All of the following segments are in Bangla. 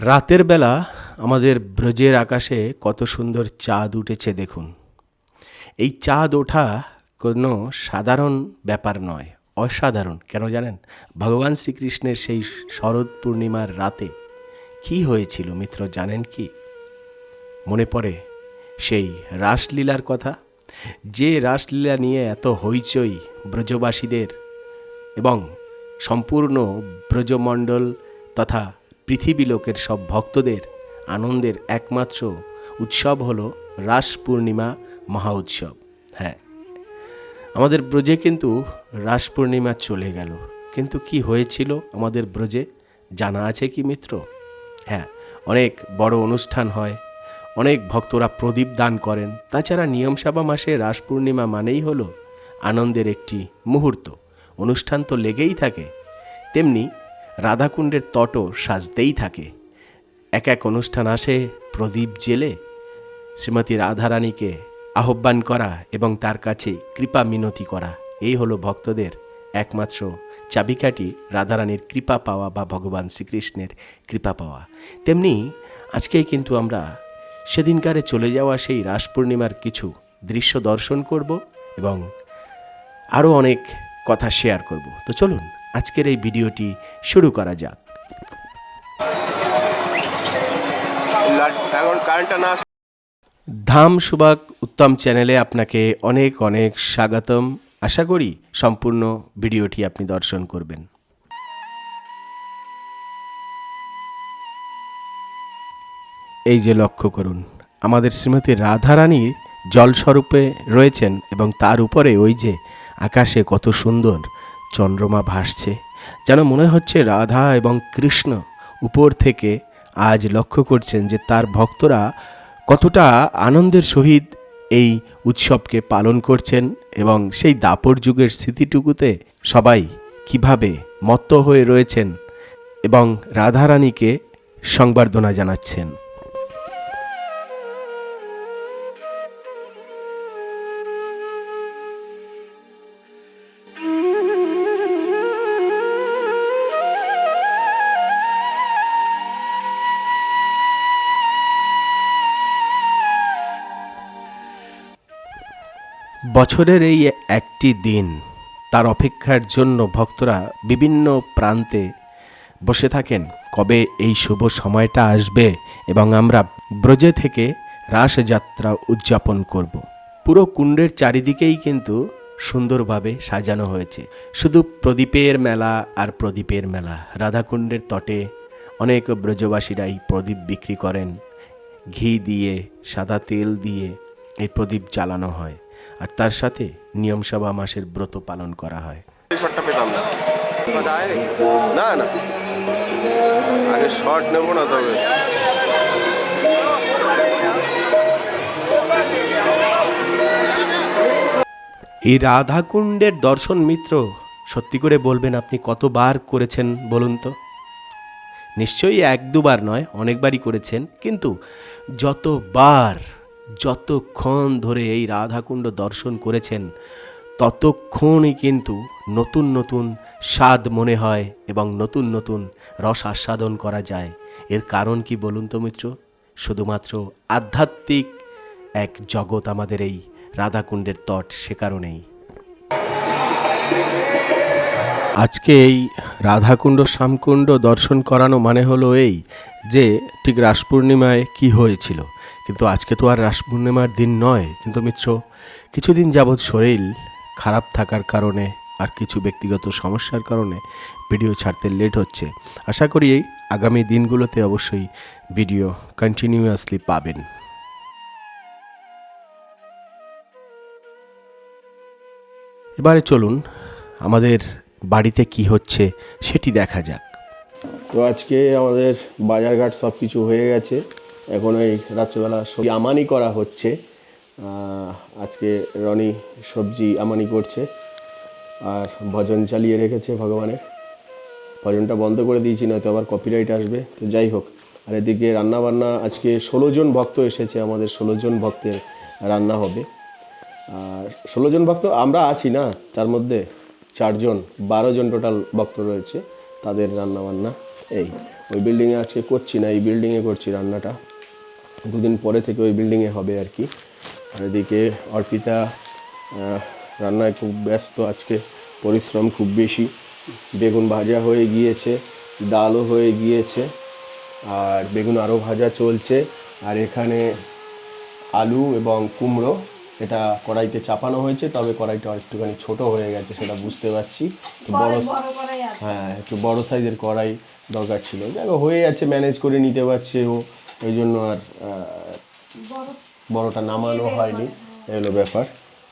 রাতের বেলা আমাদের ব্রজের আকাশে কত সুন্দর চাঁদ উঠেছে দেখুন। এই চাঁদ ওঠা কোনো সাধারণ ব্যাপার নয়, অসাধারণ। কেন জানেন? ভগবান শ্রীকৃষ্ণের সেই শরৎ পূর্ণিমার রাতে কি হয়েছিল মিত্র, জানেন কি? মনে পড়ে সেই রাসলীলার কথা? যে রাসলীলা নিয়ে এত হইচই ব্রজবাসীদের এবং সম্পূর্ণ ব্রজমণ্ডল তথা পৃথিবী লোকের সব ভক্তদের আনন্দের একমাত্র উৎসব হলো রাস পূর্ণিমা মহা উৎসব। হ্যাঁ আমাদের ব্রজে কিন্তু রাস পূর্ণিমা চলে গেল। কিন্তু কি হয়েছিল আমাদের ব্রজে জানা আছে কি মিত্র? হ্যাঁ অনেক বড় অনুষ্ঠান হয়, অনেক ভক্তরা প্রদীপ দান করেন। তাছাড়া নিয়মসভা মাসে রাস পূর্ণিমা মানেই হলো আনন্দের একটি মুহূর্ত। অনুষ্ঠান তো লেগেই থাকে। তেমনি রাধাকুণ্ডের তটও সাজতেই থাকে। এক এক অনুষ্ঠান আসে প্রদীপ জেলে। শ্রীমতী রাধারানীকে আহ্বান করা এবং তার কাছে কৃপা মিনতি করা, এই হলো ভক্তদের একমাত্র চাবিকাঠি রাধারানীর কৃপা পাওয়া বা ভগবান শ্রীকৃষ্ণের কৃপা পাওয়া। তেমনি আজকেই কিন্তু আমরা সেদিনকারে চলে যাওয়া সেই রাস পূর্ণিমার কিছু দৃশ্য দর্শন করব এবং আরও অনেক কথা শেয়ার করব। তো চলুন আজকের এই ভিডিওটি শুরু করা যাক। ধাম সুবাক উত্তম চ্যানেলে আপনাকে অনেক অনেক স্বাগতম। আশা করি সম্পূর্ণ ভিডিওটি আপনি দর্শন করবেন। এই যে লক্ষ্য করুন, আমাদের শ্রীমতী রাধারানী জলস্বরূপে রয়েছেন এবং তার উপরে ওই যে আকাশে কত সুন্দর চন্দ্রমা ভাসছে। যেন মনে হচ্ছে রাধা এবং কৃষ্ণ উপর থেকে আজ লক্ষ্য করছেন যে তার ভক্তরা কতটা আনন্দের সহিত এই উৎসবকে পালন করছেন এবং সেই দাপর যুগের স্মৃতিটুকুতে সবাই কীভাবে মত্ত হয়ে রয়েছেন এবং রাধারানীকে সংবর্ধনা জানাচ্ছেন। বছরের এই একটি দিন, তার অপেক্ষার জন্য ভক্তরা বিভিন্ন প্রান্তে বসে থাকেন। কবে এই শুভ সময়টা আসবে এবং আমরা ব্রজে থেকে রাসযাত্রা উদযাপন করব। পুরো কুণ্ডের চারিদিকেই কিন্তু সুন্দরভাবে সাজানো হয়েছে। শুধু প্রদীপের মেলা আর প্রদীপের মেলা। রাধাকুণ্ডের তটে অনেক ব্রজবাসীরা এই প্রদীপ বিক্রি করেন। ঘি দিয়ে, সাদা তেল দিয়ে এই প্রদীপ জ্বালানো হয়। আর তার সাথে নিয়মসভা মাসের ব্রত পালন করা হয়। না না। না আগে শর্ট নেব না তবে। এই রাধাকুণ্ডের দর্শন মিত্র সত্যি করে বলবেন আপনি কতবার করেছেন বলুন তো? নিশ্চয়ই এক দুবার নয় অনেকবারই করেছেন কিন্তু যতবার যতক্ষণ ধরে এই রাধাকুণ্ড দর্শন করেছেন, ততক্ষণই কিন্তু নতুন নতুন স্বাদ মনে হয় এবং নতুন নতুন রস আস্বাদন করা যায়। এর কারণ কি বলুন তো মিত্র? শুধুমাত্র আধ্যাত্মিক এক জগৎ আমাদের এই রাধাকুণ্ডের তট সে কারণেই। আজকে এই রাধাকুণ্ড শ্যামকুণ্ড দর্শন করানো মানে হলো এই যে ঠিক রাস পূর্ণিমায় কী হয়েছিল? কিন্তু আজকে তো আর রাস পূর্ণিমার দিন নয়। কিন্তু মিত্র, কিছুদিন যাবৎ শরীর খারাপ থাকার কারণে আর কিছু ব্যক্তিগত সমস্যার কারণে ভিডিও ছাড়তে লেট হচ্ছে। আশা করি এই আগামী দিনগুলোতে অবশ্যই ভিডিও কন্টিনিউয়াসলি পাবেন। এবারে চলুন, আমাদের বাড়িতে কি হচ্ছে সেটি দেখা যাক। তো আজকে আমাদের বাজারঘাট সব কিছু হয়ে গেছে। এখন এই রাত্রেবেলা সবজি আমানি করা হচ্ছে। আজকে রনি সবজি আমানি করছে। আর ভজন চালিয়ে রেখেছে ভগবানের। ভজনটা বন্ধ করে দিয়েছি, নয়তো আবার কপিরাইট আসবে। তো যাই হোক, আর এদিকে রান্নাবান্না, আজকে ষোলো জন ভক্ত এসেছে, আমাদের ষোলো জন ভক্তের রান্না হবে। আর ষোলো জন ভক্ত, আমরা আছি না, তার মধ্যে চারজন বারো জন টোটাল ভক্ত রয়েছে, তাদের রান্নাবান্না এই। ওই বিল্ডিংয়ে আজকে করছি না, এই বিল্ডিংয়ে করছি রান্নাটা। দুদিন পরে থেকে ওই বিল্ডিংয়ে হবে আর কি। আর এদিকে অর্পিতা রান্নায় খুব ব্যস্ত আজকে পরিশ্রম খুব বেশি। বেগুন ভাজা হয়ে গিয়েছে ডালও হয়ে গিয়েছে আর বেগুন আরও ভাজা চলছে। আর এখানে আলু এবং কুমড়ো সেটা কড়াইতে চাপানো হয়েছে তবে কড়াইটা একটুখানি ছোট হয়ে গেছে সেটা বুঝতে পারছি। বড় হ্যাঁ একটু বড় সাইজের কড়াই দরকার ছিল। দেখো হয়ে যাচ্ছে ম্যানেজ করে নিতে পারছে ও। ওই জন্য আর বড়টা নামানো হয়নি এই হলো ব্যাপার।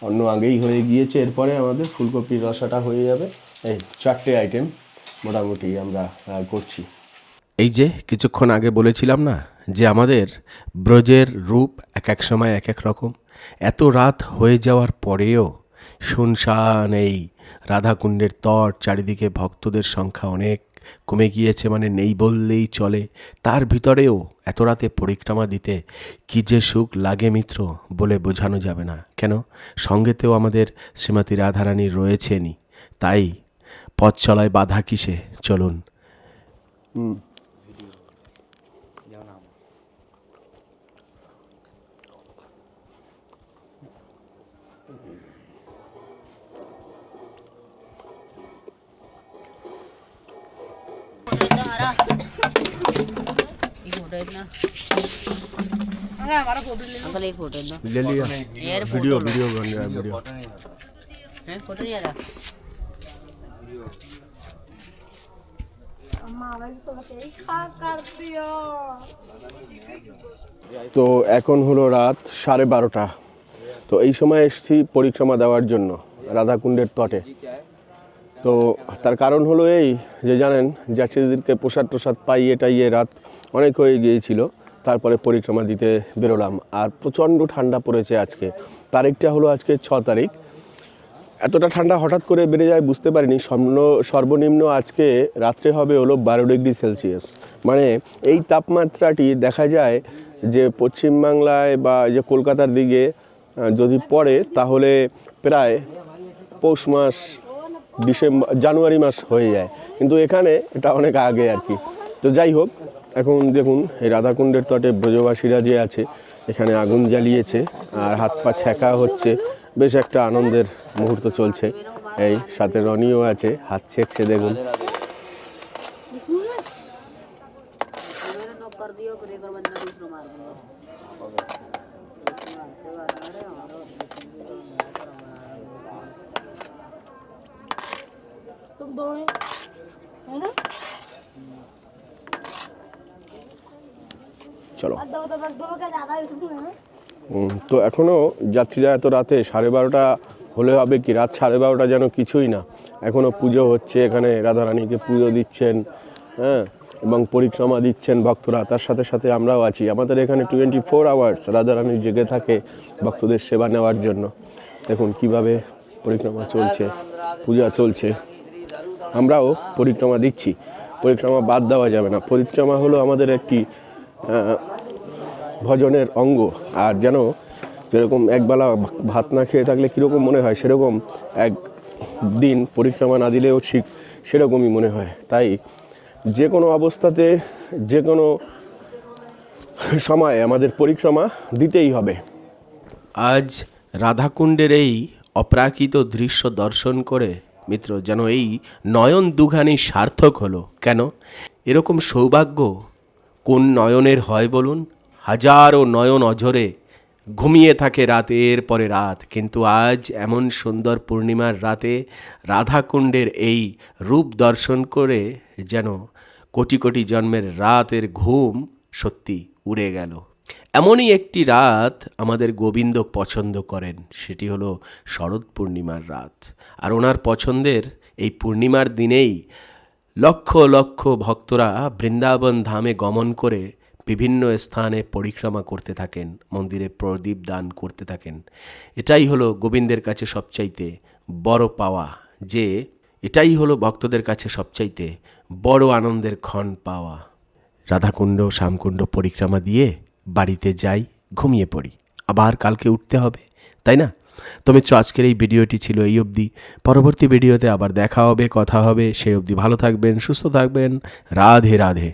অন্য আগেই হয়ে গিয়েছে এরপরে আমাদের ফুলকপির রসাটা হয়ে যাবে। এই চারটে আইটেম মোটামুটি আমরা করছি। এই যে কিছুক্ষণ আগে বলেছিলাম না যে আমাদের ব্রজের রূপ এক এক সময় এক এক রকম এত রাত হয়ে যাওয়ার পরেও শুনশান এই রাধাকুণ্ডের তট চারিদিকে ভক্তদের সংখ্যা অনেক। কমে গিয়েছে মানে নেই বললেই চলে। তার ভিতরেও এত রাতে পরিক্রমা দিতে কি যে সুখ লাগে মিত্র বলে বোঝানো যাবে না। কেন? সঙ্গেতেও আমাদের শ্রীমতী রাধারানী রয়েছেনই। তাই পথ চলায় বাধা কিসে? চলুন। एक फोटो इतना अंकल एक फोटो इतना ले लिया यार वीडियो फोटो वीडियो बन रहा है वीडियो है फोटो नहीं आता তো এখন হলো রাত সাড়ে বারোটা তো এই সময় এসেছি পরিক্রমা দেওয়ার জন্য রাধাকুণ্ডের তটে তো তার কারণ হলো এই যে জানেন যাত্রীদেরকে প্রসাদ প্রসাদ পাইয়ে টাইয়ে রাত অনেক হয়ে গিয়েছিল, তারপরে পরিক্রমা দিতে বেরোলাম। আর প্রচণ্ড ঠান্ডা পড়েছে আজকে। তারিখটা হলো আজকে ছ তারিখ। এতটা ঠান্ডা হঠাৎ করে বেড়ে যায় বুঝতে পারিনি। সর্বনিম্ন আজকে রাত্রে হবে হলো বারো ডিগ্রি সেলসিয়াস। মানে এই তাপমাত্রাটি দেখা যায় যে পশ্চিমবাংলায় বা যে কলকাতার দিকে যদি পড়ে তাহলে প্রায় পৌষ মাস ডিসেম্বর জানুয়ারি মাস হয়ে যায়। কিন্তু এখানে এটা অনেক আগে আর কি। তো যাই হোক, এখন দেখুন, এই রাধাকুণ্ডের তটে ব্রজবাসীরা যে আছে, এখানে আগুন জ্বালিয়েছে আর হাত পা ছ্যাঁকা হচ্ছে। বেশ একটা আনন্দের মুহূর্ত চলছে। এই সাথে রনিও আছে, হাত ছেঁকছে, দেখুন। দই চলো। তো এখনও যাত্রীরা এত রাতে সাড়ে বারোটা হলে হবে কি? রাত সাড়ে বারোটা যেন কিছুই না। এখনও পুজো হচ্ছে এখানে রাধারানীকে পুজো দিচ্ছেন হ্যাঁ এবং পরিক্রমা দিচ্ছেন ভক্তরা। তার সাথে সাথে আমরাও আছি। আমাদের এখানে টোয়েন্টি ফোর আওয়ার্স রাধারানী জেগে থাকে ভক্তদের সেবা নেওয়ার জন্য। দেখুন কীভাবে পরিক্রমা চলছে পূজা চলছে। আমরাও পরিক্রমা দিচ্ছি। পরিক্রমা বাদ দেওয়া যাবে না। পরিক্রমা হলো আমাদের একটি ভজনের অঙ্গ। আর যেন যেরকম একবেলা ভাত না খেয়ে থাকলে কীরকম মনে হয়, সেরকম এক দিন পরিক্রমা না দিলেও ঠিক সেরকমই মনে হয়। তাই যে কোনো অবস্থাতে যে কোনো সময়ে আমাদের পরিক্রমা দিতেই হবে। আজ রাধাকুণ্ডের এই অপ্রাকৃত দৃশ্য দর্শন করে মিত্র, যেন এই নয়ন দুঘানি সার্থক হলো। কেন? এরকম সৌভাগ্য কোন নয়নের হয় বলুন? হাজারো নয়ন অঝরে ঘুমিয়ে থাকে রাতের পরে রাত। কিন্তু আজ এমন সুন্দর পূর্ণিমার রাতে রাধাকুণ্ডের এই রূপ দর্শন করে যেন কোটি কোটি জন্মের রাতের ঘুম সত্যি উড়ে গেল। এমনই একটি রাত আমাদের গোবিন্দ পছন্দ করেন, সেটি হলো শরৎ পূর্ণিমার রাত। আর ওনার পছন্দের এই পূর্ণিমার দিনেই লক্ষ লক্ষ ভক্তরা বৃন্দাবন ধামে গমন করে বিভিন্ন স্থানে পরিক্রমা করতে থাকেন, মন্দিরে প্রদীপ দান করতে থাকেন। এটাই হলো গোবিন্দের কাছে সবচাইতে বড় পাওয়া, যে এটাই হলো ভক্তদের কাছে সবচাইতে বড় আনন্দের ক্ষণ পাওয়া। রাধাকুণ্ড, শ্যামকুণ্ড পরিক্রমা দিয়ে বাড়িতে যাই, ঘুমিয়ে পড়ি। আবার কালকে উঠতে হবে, তাই না? তো চ, আজকের এই ভিডিওটি ছিল এই অবধি। পরবর্তী ভিডিওতে আবার দেখা হবে, কথা হবে। সেই অবধি ভালো থাকবেন, সুস্থ থাকবেন। রাধে রাধে।